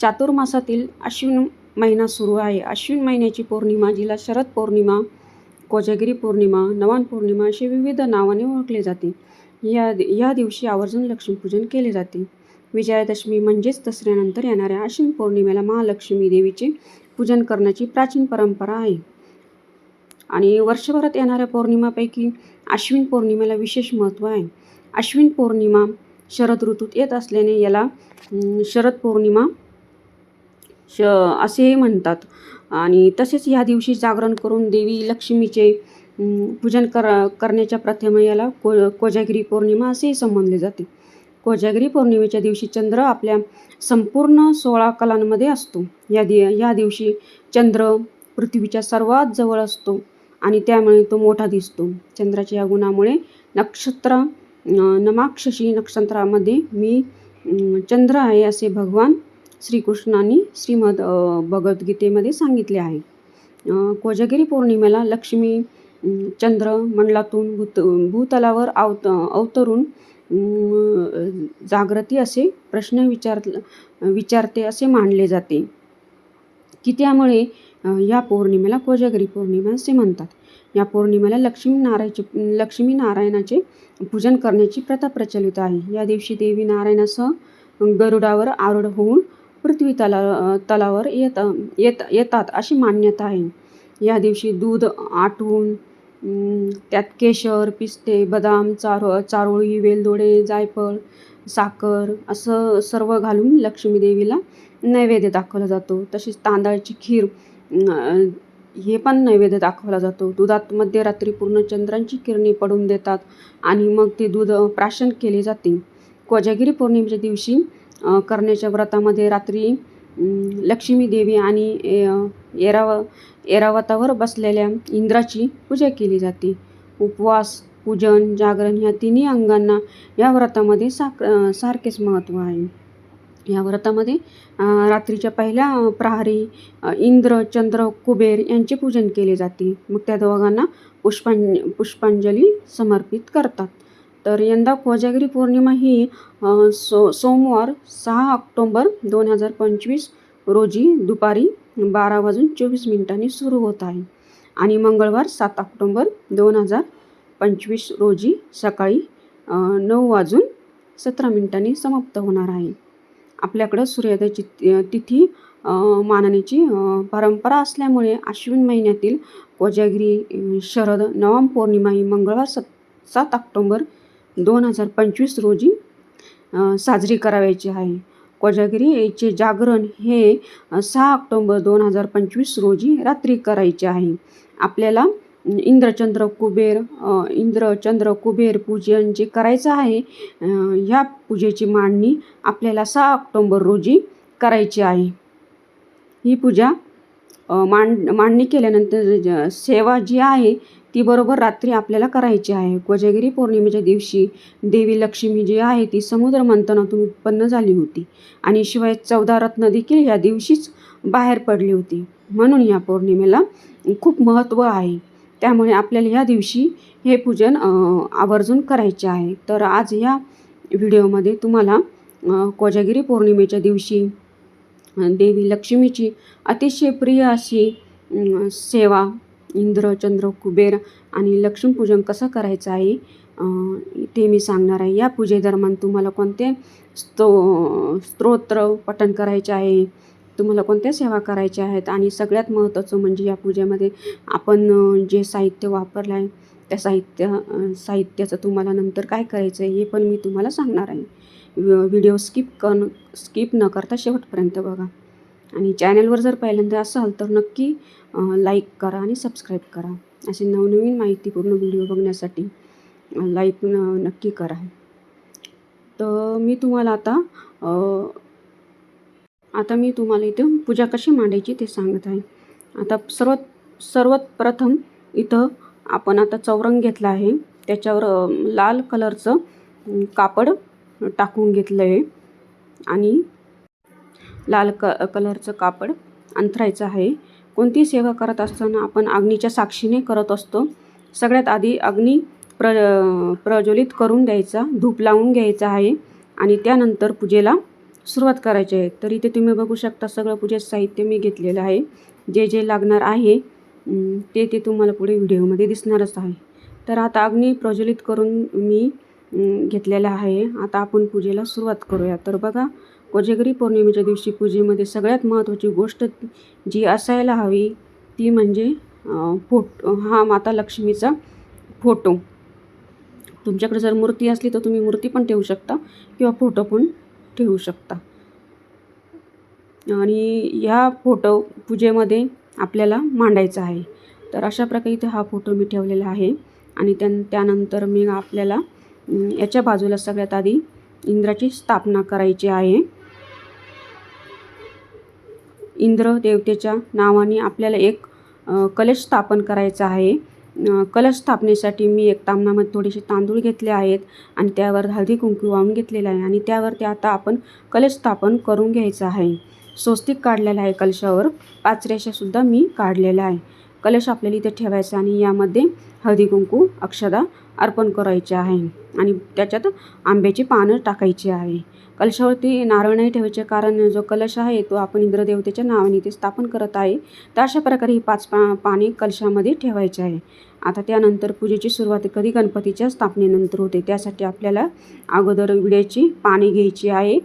चातुर्मासातील अश्विन महिना सुरू आहे. अश्विन महिन्याची पौर्णिमा जिला शरद पौर्णिमा कोजागिरी पौर्णिमा नवान पौर्णिमा असे विविध नावाने ओळखले जाते. या या दिवशी आवर्जून लक्ष्मीपूजन केले जाते. विजयादशमी म्हणजेच दसऱ्यानंतर येणाऱ्या अश्विन पौर्णिमेला महालक्ष्मी देवीचे पूजन करण्याची प्राचीन परंपरा आहे. आणि वर्षभरात येणाऱ्या पौर्णिमापैकी अश्विन पौर्णिमेला विशेष महत्त्व आहे. अश्विन पौर्णिमा शरद ऋतूत येत असल्याने याला शरद पौर्णिमा श असेही म्हणतात. आणि तसेच ह्या दिवशी जागरण करून देवी लक्ष्मीचे पूजन कर करण्याच्या प्रथेने याला को कोजागिरी पौर्णिमा असेही संबोधले जाते. कोजागिरी पौर्णिमेच्या दिवशी चंद्र आपल्या संपूर्ण सोळा कलांमध्ये असतो. या दि या दिवशी चंद्र पृथ्वीच्या सर्वात जवळ असतो आणि त्यामुळे तो मोठा दिसतो. चंद्राच्या या गुणामुळे नक्षत्र नमाक्षशी नक्षत्रामध्ये मी चंद्र आहे असे भगवान श्रीकृष्णांनी श्रीमद भगवद्गीतेमध्ये सांगितले आहे. कोजागिरी पौर्णिमेला लक्ष्मी चंद्र मंडलातून भूत भूतलावर अवत अवतरून जागृती असे प्रश्न विचार विचारते असे मानले जाते. की त्यामुळे या पौर्णिमेला कोजागिरी पौर्णिमा असे म्हणतात. या पौर्णिमेला लक्ष्मी नारायणचे लक्ष्मी नारायणाचे पूजन करण्याची प्रथा प्रचलित आहे. या दिवशी देवी नारायणासह गरुडावर आरूढ होऊन पृथ्वी तला तलावर येत येत येतात अशी मान्यता आहे. या दिवशी दूध आटून त्यात केशर पिस्ते बदाम चारो चारोळी वेलदोडे जायफळ साखर असं सर्व घालून लक्ष्मी देवीला नैवेद्य दाखवला जातो. तसेच तांदळाची खीर हे पण नैवेद्य दाखवला जातो. दुधात मध्यरात्री पूर्ण चंद्रांची किरणे पडून देतात आणि मग ते दूध प्राशन केले जाते. कोजागिरी पौर्णिमेच्या दिवशी करण्याच्या व्रतामध्ये रात्री लक्ष्मी देवी आणि एराव एरावतावर बसलेल्या इंद्राची पूजा केली जाते. उपवास पूजन जागरण ह्या तिन्ही अंगांना या व्रतामध्ये साक सारखेच महत्त्व आहे. या व्रतामध्ये रात्रीच्या पहिल्या प्रहरी इंद्र चंद्र कुबेर यांचे पूजन केले जाते. मग त्या दोघांना पुष्पां पुष्पांजली समर्पित करतात. तर यंदा कोजागिरी पौर्णिमा ही सो सोमवार सहा ऑक्टोंबर दोन हजार पंचवीस रोजी दुपारी बारा वाजून चोवीस मिनिटांनी सुरू होत आहे. आणि मंगळवार सात ऑक्टोंबर दोन हजार पंचवीस रोजी सकाळी नऊ वाजून सतरा मिनिटांनी समाप्त होणार आहे. आपल्याकडं सूर्योदयाची तिथी मानण्याची परंपरा असल्यामुळे आश्विन महिन्यातील कोजागिरी शरद नवम पौर्णिमा ही मंगळवार सत सात ऑक्टोंबर दोन हजार पंचवीस रोजी साजरी करावयाची आहे. कोजागिरीचे जागरण हे सहा ऑक्टोंबर दोन हजार पंचवीस रोजी रात्री करायचे आहे. आपल्याला इंद्रचंद्र कुबेर इंद्रचंद्र कुबेर पूजन जे करायचं आहे ह्या पूजेची मांडणी आपल्याला सहा ऑक्टोंबर रोजी करायची आहे. ही पूजा मांड मांडणी केल्यानंतर सेवा जी आहे ती बरोबर रात्री आपल्याला करायची आहे. कोजागिरी पौर्णिमेच्या दिवशी देवी लक्ष्मी जी आहे ती समुद्र मंथनातून उत्पन्न झाली होती आणि शिवाय चौदा रत्न देखील या दिवशीच बाहेर पडली होती. म्हणून या पौर्णिमेला खूप महत्त्व आहे. त्यामुळे आपल्याला या दिवशी हे पूजन आवर्जून करायचे आहे. तर आज या व्हिडिओमध्ये तुम्हाला कोजागिरी पौर्णिमेच्या दिवशी देवी लक्ष्मीची अतिशय प्रिय अशी सेवा इंद्र चंद्र कुबेर आणि लक्ष्मीपूजन कसं करायचं आहे ते मी सांगणार आहे. या पूजेदरम्यान तुम्हाला कोणते स्तो स्तोत्र पठण करायचे आहे? तुम्हाला कोणत्या सेवा करायच्या आहेत? आणि सगळ्यात महत्त्वाचं म्हणजे या पूजेमध्ये आपण जे साहित्य वापरलं आहे त्या साहित्य साहित्याचं तुम्हाला नंतर काय करायचं आहे हे पण मी तुम्हाला सांगणार आहे. व्हिडिओ स्किप कर स्किप न करता शेवटपर्यंत बघा. आणि चॅनलवर जर पहिल्यांदा असाल तर नक्की लाईक करा आणि सबस्क्राईब करा. असे नवनवीन माहितीपूर्ण व्हिडिओ बघण्यासाठी लाईक नक्की करा. तर मी तुम्हाला आता आता मी तुम्हाला इथे पूजा कशी मांडायची ते सांगत आहे. आता सर्वात सर्वात प्रथम इथं आपण आता चौरंग घेतला आहे. त्याच्यावर लाल कलरचं कापड टाकून घेतलं आहे. आणि लाल क कलरचं कापड अंथरायचं आहे. कोणती सेवा करत असताना आपण अग्नीच्या साक्षीने करत असतो. सगळ्यात आधी अग्नी प्र प्रज्वलित करून द्यायचा धूप लावून घ्यायचा आहे. आणि त्यानंतर पूजेला सुरुवात करायची आहे. तर इथे तुम्ही बघू शकता सगळं पूजेचं साहित्य मी घेतलेलं आहे. जे जे लागणार आहे ते ते तुम्हाला पुढे व्हिडिओमध्ये दिसणारच आहे. तर आता अग्नी प्रज्वलित करून मी घेतलेला घेतलेलं आहे. आता आपण पूजेला सुरुवात करूया. तर बघा कोजागिरी पौर्णिमेच्या दिवशी पूजेमध्ये सगळ्यात महत्त्वाची गोष्ट जी असायला हवी ती म्हणजे फोटो फोट हा माता लक्ष्मीचा फोटो. तुमच्याकडे जर मूर्ती असली तर तुम्ही मूर्ती पण ठेवू शकता किंवा फोटो पण ठेवू शकता. आणि ह्या फोटो पूजेमध्ये आपल्याला मांडायचा आहे. तर अशा प्रकारे इथे हा फोटो मी ठेवलेला आहे. आणि त्या त्यानंतर मी आपल्याला याच्या बाजूला सगळ्यात आधी इंद्राची स्थापना करायची आहे. इंद्र देवतेच्या नावाने आपल्याला एक कलश स्थापन करायचा आहे. कलश स्थापनेसाठी मी एक तामणामध्ये थोडेसे तांदूळ घेतले आहेत आणि त्यावर हळदी कुंकू वाहून घेतलेलं आहे. आणि त्यावरती आता आपण कलश स्थापन करून घ्यायचं आहे. स्वस्तिक काढलेलं आहे कलशावर. पाच रेषासुद्धा मी काढलेल्या आहे. कलश आपल्याला इथे ठेवायचा आणि यामध्ये हळदी कुंकू अक्षदा अर्पण करायचे आहे. आणि त्याच्यात आंब्याची पानं टाकायची आहे. कलशावरती नारळ नाही ठेवायचे कारण जो कलश आहे तो आपण इंद्रदेवतेच्या नावाने ते स्थापन करत आहे. तर अशा प्रकारे ही पाच पा पाने कलशामध्ये ठेवायचे आहे. आता त्यानंतर पूजेची सुरुवात कधी गणपतीच्या स्थापनेनंतर होते त्यासाठी आपल्याला अगोदर विड्याची पाने घ्यायची आहे.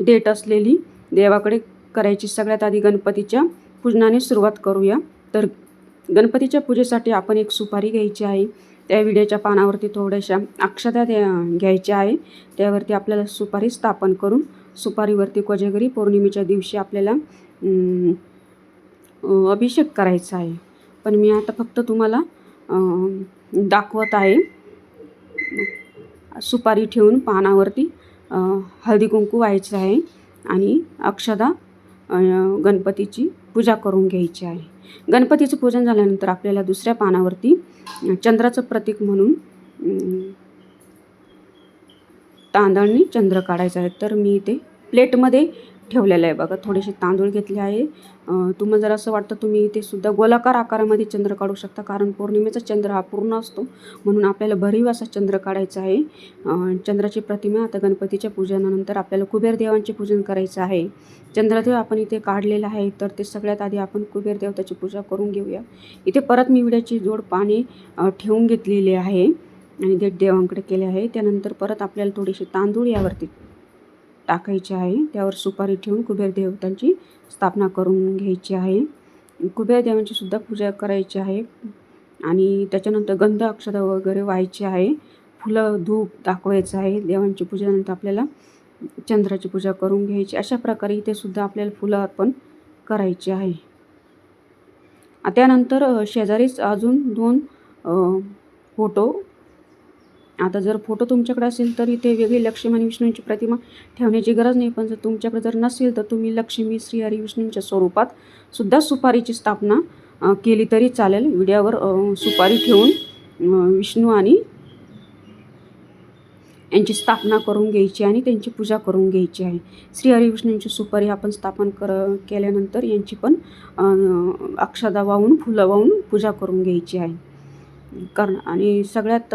डेट असलेली देवाकडे करायची सगळ्यात आधी गणपतीच्या पूजनाने सुरुवात करूया. तर गणपतीच्या पूजेसाठी आपण एक सुपारी घ्यायची आहे. त्या विड्याच्या पानावरती थोड्याशा अक्षता द्या घ्यायच्या आहे. त्यावरती आपल्याला सुपारी स्थापन करून सुपारीवरती कोजागरी पौर्णिमेच्या दिवशी आपल्याला अभिषेक करायचा आहे. पण मी आता फक्त तुम्हाला दाखवत आहे. सुपारी ठेवून पानावरती हळदी कुंकू व्हायचं आहे आणि अक्षदा गणपतीची पूजा करून घ्यायची आहे. गणपतीचं पूजन झाल्यानंतर आपल्याला दुसऱ्या पानावरती चंद्राचं प्रतीक म्हणून तांदळणी चंद्र काढायचा आहे. तर मी इथे प्लेटमध्ये ठेवलेलं आहे. बघा थोडेसे तांदूळ घेतले आहे. तुम्हाला जर असं वाटतं तुम्ही इथे सुद्धा गोलाकार आकारामध्ये चंद्र काढू शकता. कारण पौर्णिमेचा चंद्र हा पूर्ण असतो. म्हणून आपल्याला भरीव असा चंद्र काढायचा आहे. चंद्राची प्रतिमा आता गणपतीच्या पूजनानंतर आपल्याला कुबेर देवांचे पूजन करायचं आहे. चंद्रदेव आपण इथे काढलेला आहे. तर ते सगळ्यात आधी आपण कुबेर देवताची पूजा करून घेऊया. इथे परत मी विड्याची जोड पाणी ठेवून घेतलेली आहे. आणि देठ देवांकडे केले आहे. त्यानंतर परत आपल्याला थोडेसे तांदूळ यावरती टाकायचे आहे. त्यावर सुपारी ठेवून कुबेर देवतांची स्थापना करून घ्यायची आहे. कुबेर देवांची सुद्धा पूजा करायची आहे. आणि त्याच्यानंतर गंध अक्षता वगैरे व्हायची आहे. फुलं धूप दाखवायचं आहे. देवांची पूजेनंतर आपल्याला चंद्राची पूजा करून घ्यायची. अशा प्रकारे इथे सुद्धा आपल्याला फुलं अर्पण करायची आहे. त्यानंतर शेजारीच अजून दोन फोटो आता जर फोटो तुमच्याकडे असेल तर इथे वेगळी लक्ष्मी आणि विष्णूंची प्रतिमा ठेवण्याची गरज नाही. पण जर तुमच्याकडे जर नसेल तर तुम्ही लक्ष्मी श्री हरी विष्णूंच्या स्वरूपात सुद्धा सुपारीची स्थापना केली तरी चालेल. विड्यावर सुपारी ठेवून विष्णू आणि यांची स्थापना करून घ्यायची आणि त्यांची पूजा करून घ्यायची आहे. श्री हरिविष्णूंची सुपारी आपण स्थापन कर केल्यानंतर यांची पण अक्षदा वाहून फुलं वाहून पूजा करून घ्यायची आहे. कारण आणि सगळ्यात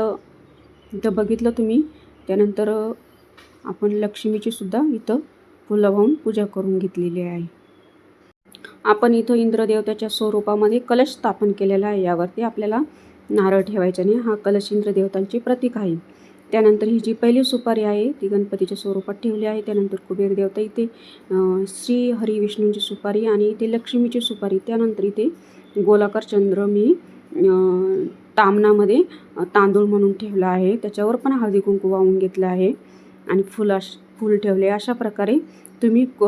इथं बघितलं तुम्ही. त्यानंतर आपण लक्ष्मीची सुद्धा इथं फुलं वाहून पूजा करून घेतलेली आहे. आपण इथं इंद्रदेवताच्या स्वरूपामध्ये कलश स्थापन केलेला आहे. यावरती आपल्याला नारळ ठेवायचा नाही. हा कलश इंद्रदेवतांचे प्रतीक आहे. त्यानंतर ही जी पहिली सुपारी आहे ती गणपतीच्या स्वरूपात ठेवली आहे. त्यानंतर कुबेर देवता इथे श्री हरी विष्णूंची सुपारी आणि इथे लक्ष्मीची सुपारी. त्यानंतर इथे गोलाकार चंद्र मी तामणामध्ये तांदूळ म्हणून ठेवला आहे. त्याच्यावर पण हळदी कुंकू वाहून घेतलं आहे. आणि फुला फूल ठेवले. अशा प्रकारे तुम्ही को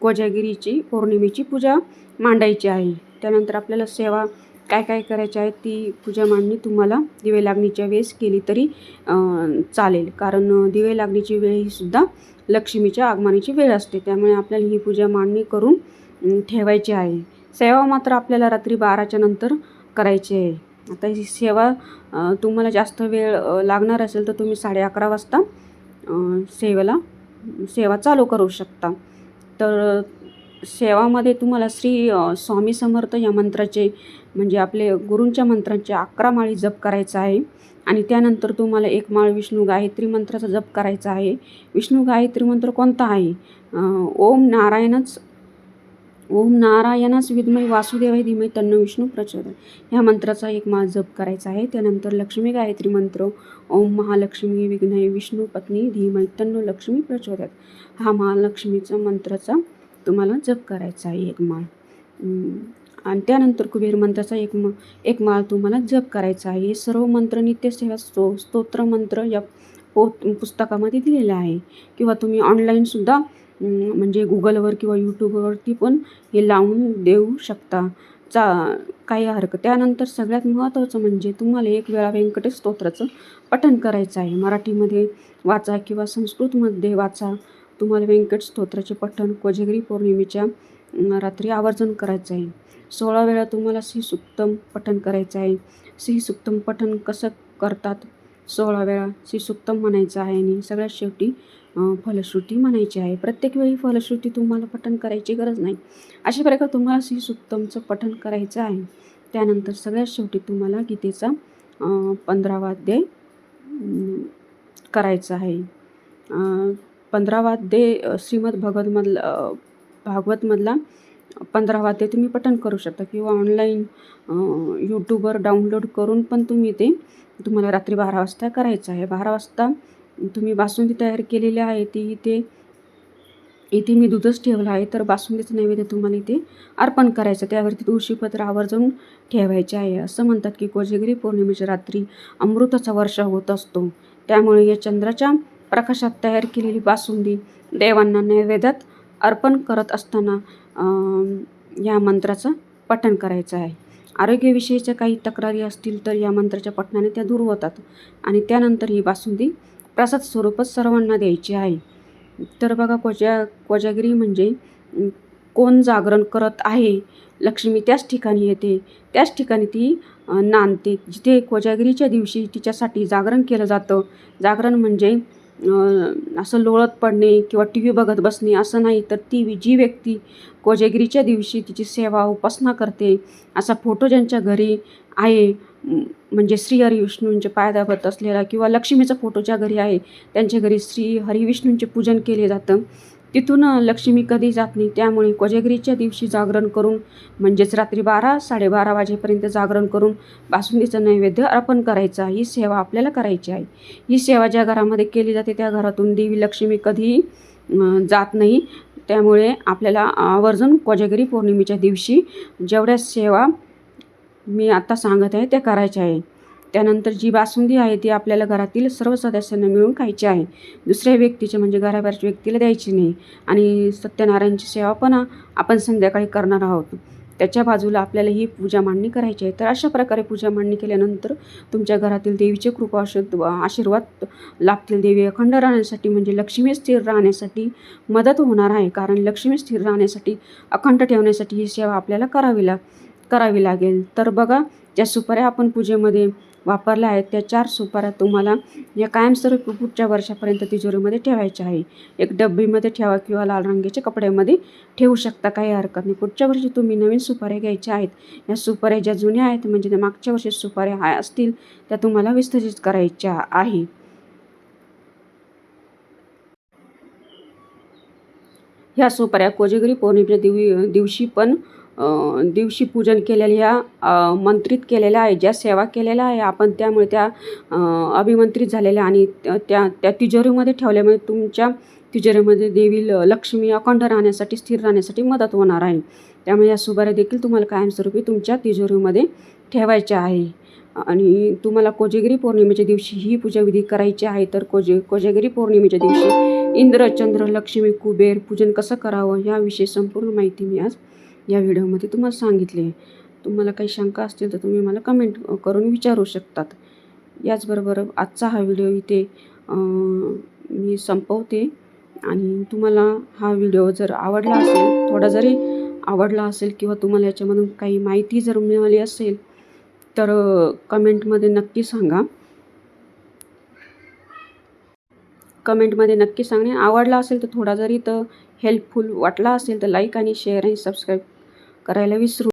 कोजागिरीची पौर्णिमेची पूजा मांडायची आहे. त्यानंतर आपल्याला सेवा काय काय करायची आहे ती पूजा मांडणी तुम्हाला दिवे लागणीच्या वेळेस केली तरी चालेल. कारण दिवे लागणीची वेळ ही सुद्धा लक्ष्मीच्या आगमनाची वेळ असते. त्यामुळे आपल्याला ही पूजा मांडणी करून ठेवायची आहे. सेवा मात्र आपल्याला रात्री बाराच्या नंतर करायची. आहे आता ही सेवा तुम्हाला जास्त वेळ लागणार असेल तर तुम्ही साडे अकरा वाजता सेवेला सेवा चालू करू शकता. तर सेवामध्ये तुम्हाला श्री स्वामी समर्थ या मंत्राचे म्हणजे आपले गुरूंच्या मंत्रांचे अकरा माळी जप करायचा आहे. आणि त्यानंतर तुम्हाला एक माळ विष्णू गायत्री मंत्राचा जप करायचा आहे. विष्णू गायत्री मंत्र कोणता आहे? ओम नारायणच ओम नारायणास विद्मय वासुदेवाय धीमय तन्न विष्णू प्रचोदय ह्या मंत्राचा एक माळ जप करायचा आहे. त्यानंतर लक्ष्मी गायत्री मंत्र ओम महालक्ष्मी विघ्नय विष्णू पत्नी धीमय तन्न लक्ष्मी प्रचोदत हा महालक्ष्मीचा मंत्राचा तुम्हाला जप करायचा आहे एक माळ. आणि त्यानंतर कुबेर मंत्राचा एक म एक माळ तुम्हाला जप करायचा आहे. हे सर्व मंत्र नित्यसेवा स्तो स्तोत्र मंत्र या पो पुस्तकामध्ये दिलेलं आहे. किंवा तुम्ही ऑनलाईनसुद्धा म्हणजे गुगलवर किंवा यूट्यूबवरती पण हे लावून देऊ शकता. चा काही हरकत. त्यानंतर सगळ्यात महत्त्वाचं म्हणजे तुम्हाला एक वेळा व्यंकटेश स्तोत्राचं पठण करायचं आहे. मराठीमध्ये वाचा किंवा संस्कृतमध्ये वाचा. तुम्हाला व्यंकट स्तोत्राचे पठण कोजागिरी पौर्णिमेच्या रात्री आवर्जन करायचं आहे. सोळा वेळा तुम्हाला श्रीसुक्तम पठण करायचं आहे. श्रीसुक्तम पठण कसं करतात? सोळा वेळा श्रीसुक्तम म्हणायचं आहे आणि सगळ्यात शेवटी फलश्रुती म्हणायची आहे. प्रत्येक वेळी फलश्रुती तुम्हाला पठण करायची गरज नाही. अशा प्रकारे तुम्हाला श्रीसुक्तमचं पठण करायचं आहे. त्यानंतर सगळ्यात शेवटी तुम्हाला गीतेचा अं, पंधरावा अध्याय करायचा आहे. अं, पंधरावा अध्याय श्रीमद भगवतमधला भागवतमधला पंधरावा अध्याय तुम्ही पठण करू शकता किंवा ऑनलाईन यूट्यूबवर डाउनलोड करून पण तुम्ही ते तुम्हाला रात्री बारा वाजता करायचं आहे. बारा वाजता तुम्ही बासुंदी तयार केलेली आहे ती इथे इथे मी दूधच ठेवलं आहे. तर बासुंदीचं नैवेद्य तुम्हाला इथे अर्पण करायचं त्यावरती तुळशीपत्र आवर्जून ठेवायचे आहे. असं म्हणतात की कोजागिरी पौर्णिमेच्या रात्री अमृताचा वर्षा होत असतो. त्यामुळे या चंद्राच्या प्रकाशात तयार केलेली बासुंदी देवांना नैवेद्यात अर्पण करत असताना या मंत्राचं पठण करायचं आहे. आरोग्यविषयीच्या काही तक्रारी असतील तर या मंत्राच्या पठणाने त्या दूर होतात आणि त्यानंतर ही बासुंदी प्रसाद स्वरूपच सर्वांना द्यायची आहे. तर बघा कोजा कोजागिरी म्हणजे कोण जागरण करत आहे लक्ष्मी त्याच ठिकाणी येते. त्याच ठिकाणी ती नांदते. जिथे कोजागिरीच्या दिवशी तिच्यासाठी जागरण केलं जातं. जागरण म्हणजे असं लोळत पडणे किंवा टी व्ही बघत बसणे असं नाही तर ती जी व्यक्ती कोजागिरीच्या दिवशी तिची सेवा उपासना करते असा फोटो ज्यांच्या घरी आहे म्हणजे श्री हरी पाय दाबत असलेला किंवा लक्ष्मीचा फोटो ज्या घरी आहे त्यांच्या घरी श्री हरिविष्णूंचे पूजन केले जातं. तिथून लक्ष्मी कधी जात नाही त्यामुळे कोजागिरीच्या दिवशी जागरण करून म्हणजेच रात्री बारा साडेबारा वाजेपर्यंत जागरण करून बासुंदीचं नैवेद्य अर्पण करायचा. ही सेवा आपल्याला करायची आहे. ही सेवा ज्या घरामध्ये केली जाते त्या घरातून देवी लक्ष्मी कधीही जात नाही. त्यामुळे आपल्याला आवर्जून कोजागिरी पौर्णिमेच्या दिवशी जेवढ्या सेवा मी आत्ता सांगत आहे त्या करायच्या आहे. त्यानंतर जी बासुंदी आहे ती आपल्याला घरातील सर्व सदस्यांना मिळून खायची आहे. दुसऱ्या व्यक्तीच्या म्हणजे घराबाहेरच्या व्यक्तीला द्यायची नाही. आणि सत्यनारायणची सेवा पण आपण संध्याकाळी करणार आहोत. त्याच्या बाजूला आपल्याला ही पूजा मांडणी करायची आहे. तर अशा प्रकारे पूजा मांडणी केल्यानंतर तुमच्या घरातील देवीचे कृपा आशीर्वाद लाभतील. देवी अखंड राहण्यासाठी म्हणजे लक्ष्मी स्थिर राहण्यासाठी मदत होणार आहे. कारण लक्ष्मी स्थिर राहण्यासाठी अखंड ठेवण्यासाठी ही सेवा आपल्याला करावी लाग करावी लागेल. तर बघा ज्या सुपाऱ्या आपण पूजेमध्ये वापरल्या आहेत त्या चार सुपाऱ्या तुम्हाला या कायमस्वरूपी पुढच्या वर्षापर्यंत तिजोरीमध्ये ठेवायच्या आहे. एक डब्बीमध्ये ठेवा किंवा लाल रंगाच्या कपड्यामध्ये ठेवू शकता काही हरकत नाही. पुढच्या वर्षी तुम्ही नवीन सुपाऱ्या घ्यायच्या आहेत. या सुपाऱ्या ज्या जुन्या आहेत म्हणजे त्या मागच्या वर्षी सुपाऱ्या हा असतील त्या तुम्हाला विस्तरित करायच्या आहे. ह्या सुपाऱ्या कोजेगिरी पौर्णिमेच्या दिव दिवशी पण दिवशी पूजन केलेल्या ह्या मंत्रित केलेल्या आहे ज्या सेवा केलेल्या आहे आपण त्यामुळे त्या अभिमंत्रित झालेल्या आणि त्या त्या तिजोरीमध्ये ठेवल्यामुळे तुमच्या तिजोरीमध्ये देवी ल- लक्ष्मी अखंड राहण्यासाठी स्थिर राहण्यासाठी मदत होणार आहे. त्यामुळे या सुबाऱ्या देखील तुम्हाला कायमस्वरूपी तुमच्या तिजोरीमध्ये ठेवायच्या आहे. आणि तुम्हाला कोजेगिरी पौर्णिमेच्या दिवशी ही पूजाविधी करायची आहे तर कोजे कोजेगिरी पौर्णिमेच्या दिवशी इंद्र चंद्र लक्ष्मी कुबेर पूजन कसं करावं याविषयी संपूर्ण माहिती मी आज या व्हिडिओमध्ये तुम्हाला सांगितले. तुम्हाला काही शंका असतील तर तुम्ही मला कमेंट करून विचारू शकतात. याचबरोबर आजचा हा व्हिडिओ इथे मी संपवते. आणि तुम्हाला हा व्हिडिओ जर आवडला असेल थोडा जरी आवडला असेल किंवा तुम्हाला याच्यामधून काही माहिती जर मिळाली असेल तर कमेंटमध्ये नक्की सांगा. कमेंटमध्ये नक्की सांगणे. आवडला असेल तर थोडा जरी तर हेल्पफुल वाटला असेल तर लाईक आणि शेअर आणि सबस्क्राईब करायला विसरू